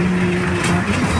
yung